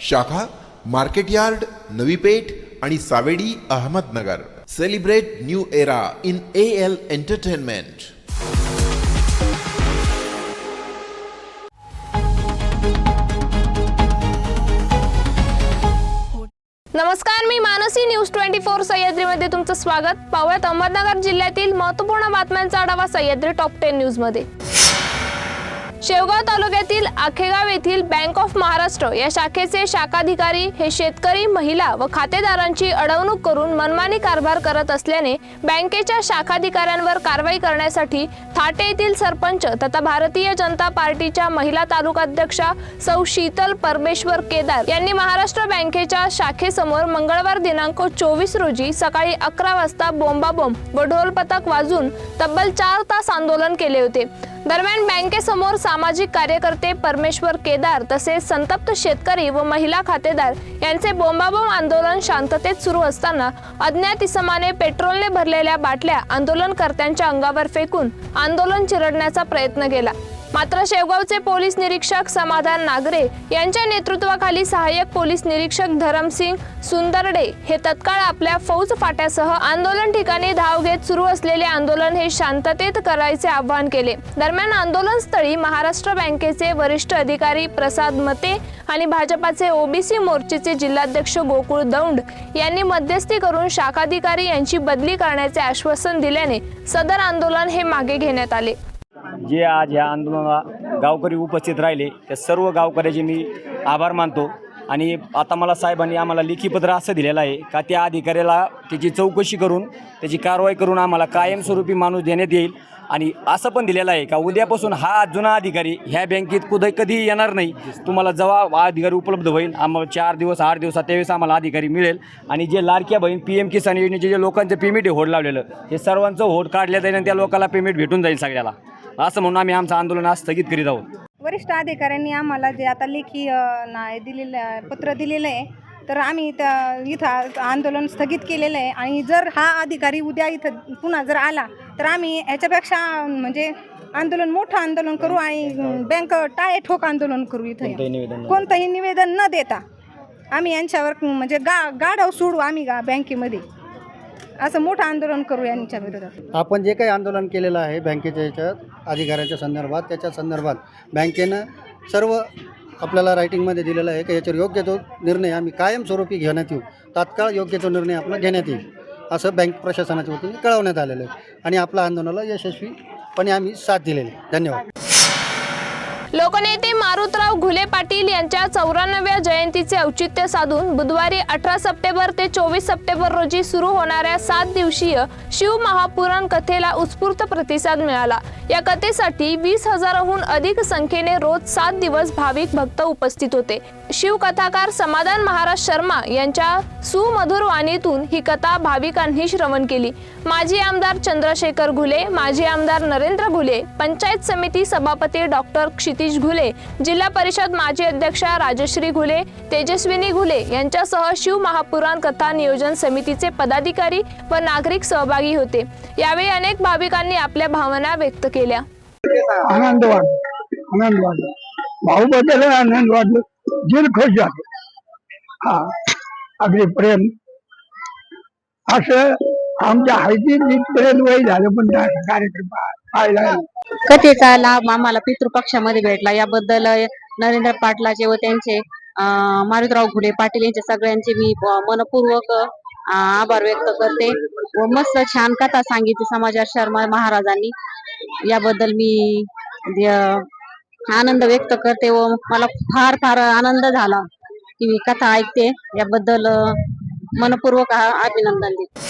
शाखा market yard Navi Peth आणि Savedi Ahmednagar. Celebrate new era in A L entertainment नमस्कार मी मानसी न्यूज ट्वेंटी फोर सह्याद्रीमध्ये तुमचं स्वागत. पाहूयात अहमदनगर जिल्ह्यातील महत्त्वपूर्ण बातम्यांचा आढावा सह्याद्री टॉप टेन न्यूजमध्ये. शेवगाव तालुक्यातील आखेगाव येथील बँक ऑफ महाराष्ट्र या शाखेचे शाखाधिकारी हे शेतकरी महिला व खातेदारांची अडवणूक करून मनमानी कारभार करत असल्याने बँकेच्या शाखाधिकाऱ्यांवर कारवाई करण्यासाठी थाटे येथील सरपंच तथा भारतीय जनता पार्टीच्या महिला तालुकाध्यक्षा सौ शीतल परमेश्वर केदार यांनी महाराष्ट्र बँकेच्या शाखेसमोर मंगळवार दिनांक चोवीस रोजी सकाळी अकरा वाजता बोंबाबोंब व ढोल पथक वाजून तब्बल चार तास आंदोलन केले होते. दरम्यान बँकेसमोर सामाजिक कार्यकर्ते परमेश्वर केदार तसेच संतप्त शेतकरी व महिला खातेदार यांचे बोंबाबोंब आंदोलन शांततेत सुरू असताना अज्ञात इसमाने पेट्रोलने भरलेल्या बाटल्या आंदोलनकर्त्यांच्या अंगावर फेकून आंदोलन चिरडण्याचा प्रयत्न केला. मात्र शेवगावचे पोलीस निरीक्षक समाधान नागरे यांच्या नेतृत्वाखाली सहाय्यक पोलीस निरीक्षक धरमसिंग सुंदरडे हे तत्काळ आपल्या फौज फाट्यासह आंदोलन ठिकाणी धाव घेत सुरू असलेले आंदोलन हे शांततेत करायचे आवाहन केले. दरम्यान आंदोलनस्थळी महाराष्ट्र बँकेचे वरिष्ठ अधिकारी प्रसाद मते आणि भाजपाचे ओबीसी मोर्चेचे जिल्हाध्यक्ष गोकुळ दौंड यांनी मध्यस्थी करून शाखाधिकारी यांची बदली करण्याचे आश्वासन दिल्याने सदर आंदोलन हे मागे घेण्यात आले. जे आज ह्या आंदोलनाला गावकरी उपस्थित राहिले त्या सर्व गावकऱ्याचे मी आभार मानतो. आणि आता मला साहेबांनी आम्हाला लेखीपत्र असं दिलेलं आहे का त्या अधिकाऱ्याला त्याची चौकशी करून त्याची कारवाई करून आम्हाला कायमस्वरूपी माणूस देण्यात येईल. आणि असं पण दिलेलं आहे का उद्यापासून हा जुना अधिकारी ह्या बँकेत कुठे कधी येणार नाही. तुम्हाला जेव्हा अधिकारी उपलब्ध होईल. आम्हाला चार दिवस आठ दिवसात त्यावेळेस आम्हाला अधिकारी मिळेल. आणि जे लाडक्या बहीण पी एम किसान योजनेचे जे लोकांचं पेमेंट होड लावलेलं हे सर्वांचं होड काढलं जाईल आणि त्या लोकांना पेमेंट भेटून जाईल सगळ्याला. असं म्हणून आम्ही आमचं आंदोलन आज स्थगित करीत आहोत. वरिष्ठ अधिकाऱ्यांनी आम्हाला जे आता लेखी अ, नाही दिलेलं पत्र दिलेलं आहे तर आम्ही त्या इथं आ- आंदोलन स्थगित केलेलं आहे. आणि जर हा अधिकारी उद्या इथं पुन्हा जर आला तर आम्ही ह्याच्यापेक्षा म्हणजे आंदोलन मोठं आंदोलन करू आणि बँक टाळे ठोक आंदोलन करू कोणतंही इथं कोणतंही निवेदन न देता आम्ही यांच्यावर म्हणजे गा गाढव सोडू आम्ही गा बँकेमध्ये. असं मोठं आंदोलन करू यांच्या विरोधात. आपण जे काही आंदोलन केलेलं आहे बँकेच्या याच्यात अधिकाऱ्यांच्या संदर्भात त्याच्या संदर्भात बँकेनं सर्व आपल्याला रायटिंगमध्ये दिलेलं आहे की याच्यावर योग्य तो निर्णय आम्ही कायमस्वरूपी घेण्यात येऊ. तात्काळ योग्य तो निर्णय आपला घेण्यात येईल असं बँक प्रशासनाच्या वतीने कळवण्यात आलेलं आहे. आणि आपल्या आंदोलनाला यशस्वीपणे आम्ही साथ दिलेली आहे. धन्यवाद. लोकनेते मारुतराव घुले पाटील यांच्या चौऱ्याण्णव्या जयंतीचे औचित्य साधून बुधवारी अठरा सप्टेंबर ते चोवीस सप्टेंबर रोजी सुरू होणाऱ्या सात दिवसीय शिव महापुराण कथेला उत्स्फूर्त प्रतिसाद मिळाला. या कथेसाठी वीस हजाराहून अधिक संख्येने रोज सात दिवस भाविक भक्त उपस्थित होते. शिवकथाकार समाधान महाराज शर्मा यांच्या सुमधुर वाणीतून ही कथा भाविकांनी श्रवण केली. माजी आमदार चंद्रशेखर घुले माजी आमदार नरेंद्र घुले पंचायत समिती सभापती डॉक्टर क्षिती सतीश घुले जिल्हा परिषद माजी अध्यक्षा राजश्री घुले तेजस्विनी घुले यांच्यासह शिव महापुराण कथा नियोजन समितीचे पदाधिकारी व नागरिक सहभागी होते. यावेळी अनेक भाविकांनी आपल्या भावना व्यक्त केल्या. आनंद वाटला आनंद वाटला भाऊ बद्दल आनंद वाटलं दिल खुश झाले. हा अगदी प्रेम. असं आमच्या हायतीत प्रेम वय झालं पण कार्यक्रम कथेचा लाभ आम्हाला पितृपक्षामध्ये भेटला. याबद्दल नरेंद्र पाटलाचे व त्यांचे मारुतराव घुडे पाटील यांचे सगळ्यांचे मी मनपूर्वक आभार व्यक्त करते व मस्त छान कथा सांगितली समाचार शर्मा महाराजांनी. याबद्दल मी आनंद व्यक्त करते व मला फार फार आनंद झाला की मी कथा ऐकते. याबद्दल मनपूर्वक अभिनंदन देते.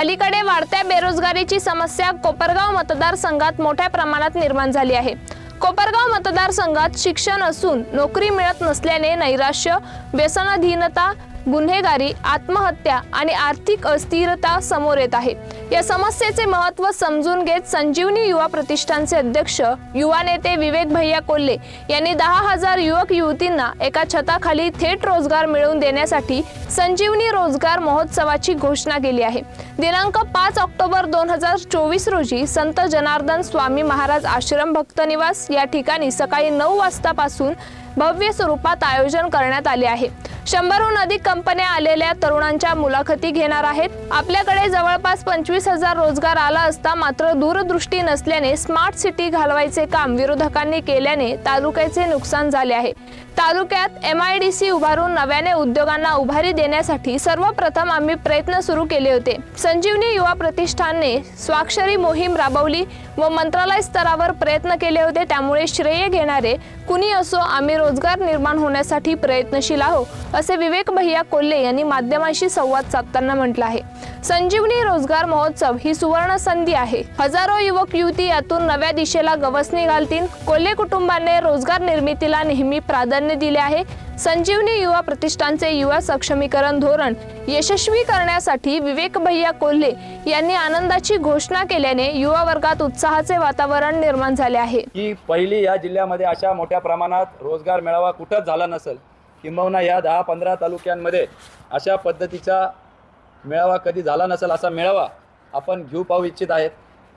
अलीकडे वाढत्या बेरोजगारीची समस्या कोपरगाव मतदारसंघात मोठ्या प्रमाणात निर्माण झाली आहे. कोपरगाव मतदारसंघात शिक्षण असून नोकरी मिळत नसल्याने नैराश्य व्यसनाधीनता गुन्हेगारी आत्महत्या आणि आर्थिक अस्थिरता समोर येत आहे. या समस्येचे महत्त्व समजून घेत संजीवनी युवा प्रतिष्ठानचे अध्यक्ष युवा नेते विवेक भैया कोल्हे यांनी दहा हजार युवक युवतींना एका छताखाली थेट रोजगार मिळवून देण्यासाठी संजीवनी रोजगार महोत्सवाची घोषणा केली आहे. दिनांक पाच ऑक्टोबर दोन हजार चोवीस रोजी संत जनार्दन स्वामी महाराज आश्रम भक्त निवास या ठिकाणी सकाळी नऊ वाजतापासून भव्य स्वरूपात आयोजन करण्यात आले आहे. शंभरहून अधिक कंपन्या आलेल्या तरुणांच्या मुलाखती घेणार आहेत. आपल्याकडे जवळपास पंचवीस हजार रोजगार आला असता मात्र दूरदृष्टी नसल्याने स्मार्ट सिटी घालवायचे काम विरोधकांनी केल्याने तालुक्याचे नुकसान झाले आहे. तालुक्यात एम आय डी सी उभारून नव्याने उद्योगांना उभारी देण्यासाठी सर्वप्रथम आम्ही प्रयत्न सुरू केले होते. संजीवनी युवा प्रतिष्ठानने स्वाक्षरी मोहीम राबवली. व मंत्रालय स्तरावर प्रयत्न केले होते त्यामुळे श्रेय घेणारे कुणी असो आम्ही रोजगार निर्माण होण्यासाठी प्रयत्नशील आहो असे विवेक भैया कोल्हे यांनी माध्यमांशी संवाद साधताना म्हटलं आहे. संजीवनी रोजगार महोत्सव ही सुवर्ण संधी आहे. हजारो युवक युवती यातून नव्या दिशेला गवसणी घालतील. कोल्हे कुटुंबाने रोजगार निर्मितीला नेहमी प्राधान्य दिले आहे. संजीवनी युवा प्रतिष्ठानचे युवा सक्षमीकरण धोरण यशस्वी करण्यासाठी विवेक भैया कोल्हे यांनी आनंदाची घोषणा केल्याने युवा वर्गात उत्साहाचे वातावरण निर्माण झाले आहे. की पहिली या जिल्ह्यामध्ये अशा मोठ्या प्रमाणात रोजगार मेळावा कुठंच झाला नसेल किंबहुना या दहा पंधरा तालुक्यांमध्ये अशा पद्धतीचा मेळावा कधी झाला नसेल असा मेळावा आपण घेऊ पाहू इच्छित आहेत.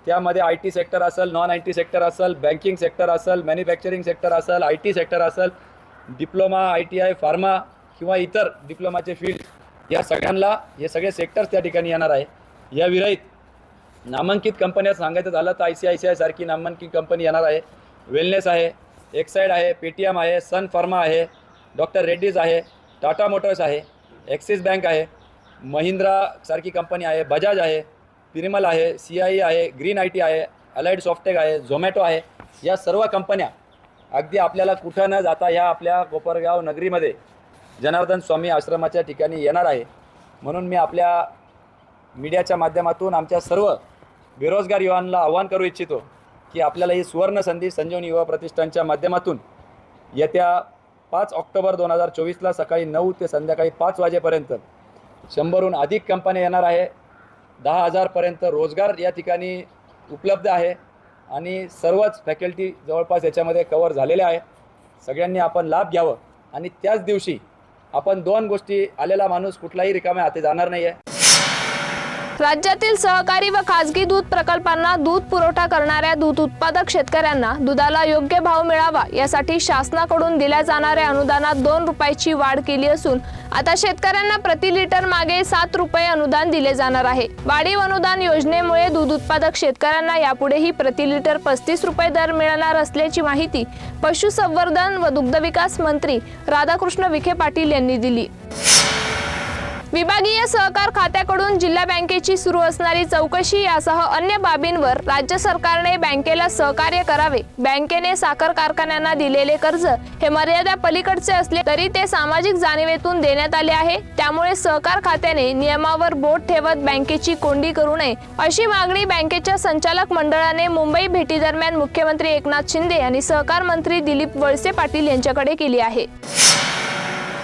त्यामध्ये आय टी सेक्टर असेल नॉन आय टी सेक्टर असेल बँकिंग सेक्टर असेल मॅन्युफॅक्चरिंग सेक्टर असेल आय टी सेक्टर असेल diploma I T I pharma किंवा इतर डिप्लोमाचे फील्ड या सगळ्यांना हे सगळे सेक्टर्स त्या ठिकाणी येणार आहे. या विरहित नामांकित कंपन्या सांगायचं झालं तर I C I C I सारखी नामांकित कंपनी येणार आहे. वेलनेस आहे एक्साईड आहे पेटीएम आहे सन फार्मा आहे डॉक्टर रेड्डीज आहे टाटा मोटर्स आहे ॲक्सिस बँक आहे महिंद्रा सारखी कंपनी आहे बजाज आहे पिरिमल आहे सी आय आहे ग्रीन आय टी आहे अलाइड सॉफ्टेक आहे झोमॅटो आहे. या सर्व कंपन्या अगदी आपल्याला कुठं न जाता ह्या आपल्या कोपरगाव नगरीमध्ये जनार्दन स्वामी आश्रमाच्या ठिकाणी येणार आहे. म्हणून मी आपल्या मीडियाच्या माध्यमातून आमच्या सर्व बेरोजगार युवांना आव्हान करू इच्छितो की आपल्याला ही सुवर्ण संधी संजीवनी युवा प्रतिष्ठानच्या माध्यमातून येत्या पाच ऑक्टोबर दोन हजार चोवीसला सकाळी नऊ ते संध्याकाळी पाच वाजेपर्यंत शंभरहून अधिक कंपन्या येणार आहे. दहा हजारपर्यंत रोजगार या ठिकाणी उपलब्ध आहे. आणि सर्वच फॅकल्टी जवळपास याच्यामध्ये कवर झालेल्या आहे. सगळ्यांनी आपण लाभ घ्यावं आणि त्याच दिवशी आपण दोन गोष्टी आलेला माणूस कुठलाही रिकाम्या हाती जाणार नाही आहे राज्यातील सहकारी व खासगी दूध प्रकल्पांना दूध पुरवठा करणाऱ्या दूध उत्पादक शेतकऱ्यांना दुधाला योग्य भाव मिळावा यासाठी शासनाकडून दिल्या जाणाऱ्या अनुदानात दोन रुपयाची वाढ केली असून आता शेतकऱ्यांना प्रति लिटर मागे सात रुपये अनुदान दिले जाणार आहे. वाढीव अनुदान योजनेमुळे दूध उत्पादक शेतकऱ्यांना यापुढेही प्रति लिटर पस्तीस रुपये दर मिळणार असल्याची माहिती पशुसंवर्धन व दुग्धविकास मंत्री राधाकृष्ण विखे पाटील यांनी दिली. विभागीय सहकार खात्याकडून जिल्हा बँकेची सुरू असणारी चौकशी यासह अन्य बाबींवर राज्य सरकारने बँकेला सहकार्य करावे. बँकेने साखर कारखान्यांना दिलेले कर्ज हे मर्यादा पलीकडचे असले तरी ते सामाजिक जाणीवेतून देण्यात आले आहे. त्यामुळे सहकार खात्याने नियमावर बोट ठेवत बँकेची कोंडी करू नये अशी मागणी बँकेच्या संचालक मंडळाने मुंबई भेटीदरम्यान मुख्यमंत्री एकनाथ शिंदे आणि सहकार मंत्री दिलीप वळसे पाटील यांच्याकडे केली आहे.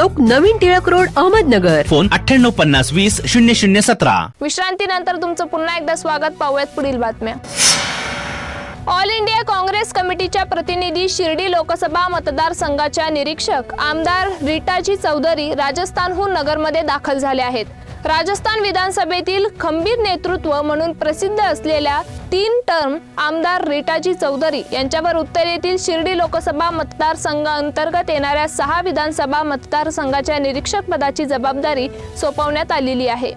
चौक नवीन टिळक रोड अहमदनगर. फोन अठ्ठ्याण्णव पन्नास वीस शून्य शून्य सतरा. विश्रांतीनंतर तुमचं पुन्हा एकदा स्वागत. पाहूयात पुढील बातम्या. ऑल इंडिया काँग्रेस कमिटीच्या प्रतिनिधी शिर्डी लोकसभा मतदारसंघाच्या निरीक्षक आमदार रीटाजी चौधरी राजस्थानहून नगरमध्ये दाखल झाले आहेत. राजस्थान विधानसभेतील खंबीर नेतृत्व म्हणून प्रसिद्ध असलेल्या तीन टर्म आमदार रीटाजी चौधरी यांच्यावर उत्तरेतील शिर्डी लोकसभा मतदारसंघ अंतर्गत येणाऱ्या सहा विधानसभा मतदारसंघाच्या निरीक्षक पदाची जबाबदारी सोपवण्यात आलेली आहे.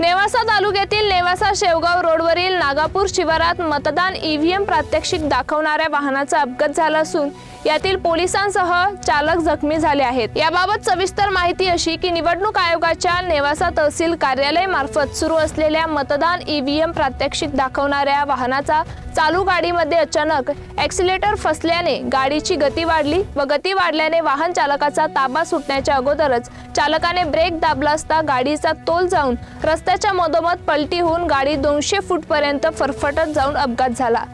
नेवासा तालुक्यातील नेवासा शेवगाव रोडवरील नागापूर शिवारात मतदान ईव्हीएम प्रात्यक्षिक दाखवणाऱ्या वाहनाचा अपघात झाला असून यातील पोलिसांसह चालक जखमी झाले आहेत. याबाबत सविस्तर माहिती अशी की निवडणूक आयोगाच्या नेवासा तहसील कार्यालय मार्फत सुरू असलेल्या मतदान ईव्हीएम प्रात्यक्षिक दाखवणाऱ्या वाहनाचा चालू गाडीमध्ये अचानक ॲक्सिलेटर फसल्याने गाडीची गती वाढली व गती वाढल्याने वाहन चालकाचा ताबा सुटण्याच्या अगोदरच चालकाने ब्रेक दाबला असता गाडीचा तोल जाऊन रस्त्याच्या मधोमध पलटी होऊन गाडी दोनशे फूटपर्यंत फरफटत जाऊन अपघात झाला.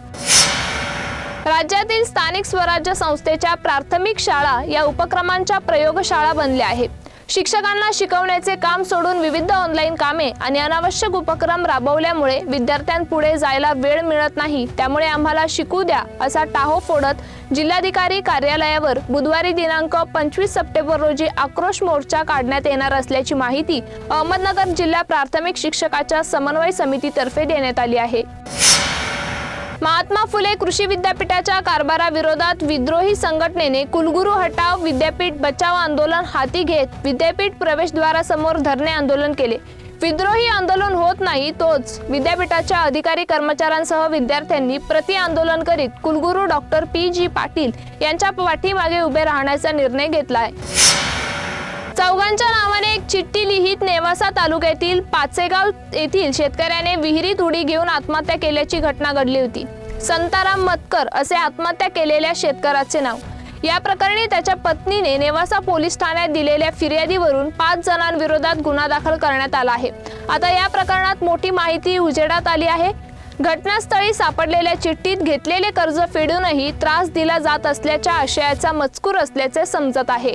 राज्यातील स्थानिक स्वराज्य संस्थेच्या प्राथमिक शाळा या उपक्रमांच्या प्रयोगशाळा बनल्या आहेत. शिक्षकांना शिकवण्याचे काम सोडून विविध ऑनलाईन कामे आणि अनावश्यक उपक्रम राबवल्यामुळे विद्यार्थ्यांपुढे जायला वेळ मिळत नाही. त्यामुळे आम्हाला शिकू द्या असा टाहो फोडत जिल्हाधिकारी कार्यालयावर बुधवारी दिनांक पंचवीस सप्टेंबर रोजी आक्रोश मोर्चा काढण्यात येणार असल्याची माहिती अहमदनगर जिल्हा प्राथमिक शिक्षकाच्या समन्वय समितीतर्फे देण्यात आली आहे. महात्मा फुले कृषी विद्यापीठाच्या कारभाराविरोधात विद्रोही संघटनेने कुलगुरू हटाव विद्यापीठ बचाव आंदोलन हाती घेत विद्यापीठ प्रवेशद्वारासमोर धरणे आंदोलन केले. विद्रोही आंदोलन होत नाही तोच विद्यापीठाच्या अधिकारी कर्मचाऱ्यांसह विद्यार्थ्यांनी प्रति आंदोलन करीत कुलगुरू डॉक्टर पी जी पाटील यांच्या पाठीमागे उभे राहण्याचा निर्णय घेतलाय. चौघांच्या नावाने एक चिठ्ठी लिहित नेवासा तालुक्यातील पाचेगाव येथील शेतकऱ्याने विहिरीत उडी घेऊन आत्महत्या केल्याची घटना घडली होती. संताराम मतकर असे आत्महत्या केलेल्या शेतकऱ्याचे नाव. या प्रकरणी त्याच्या पत्नीने नेवासा पोलीस ठाण्यात दिलेल्या फिर्यादीवरून पाच जणांविरोधात गुन्हा दाखल करण्यात आला आहे. आता या प्रकरणात मोठी माहिती उजेडात आली आहे. घटनास्थळी सापडलेल्या चिठ्ठीत घेतलेले कर्ज फेडूनही त्रास दिला जात असल्याच्या आशयाचा मजकूर असल्याचे समजत आहे.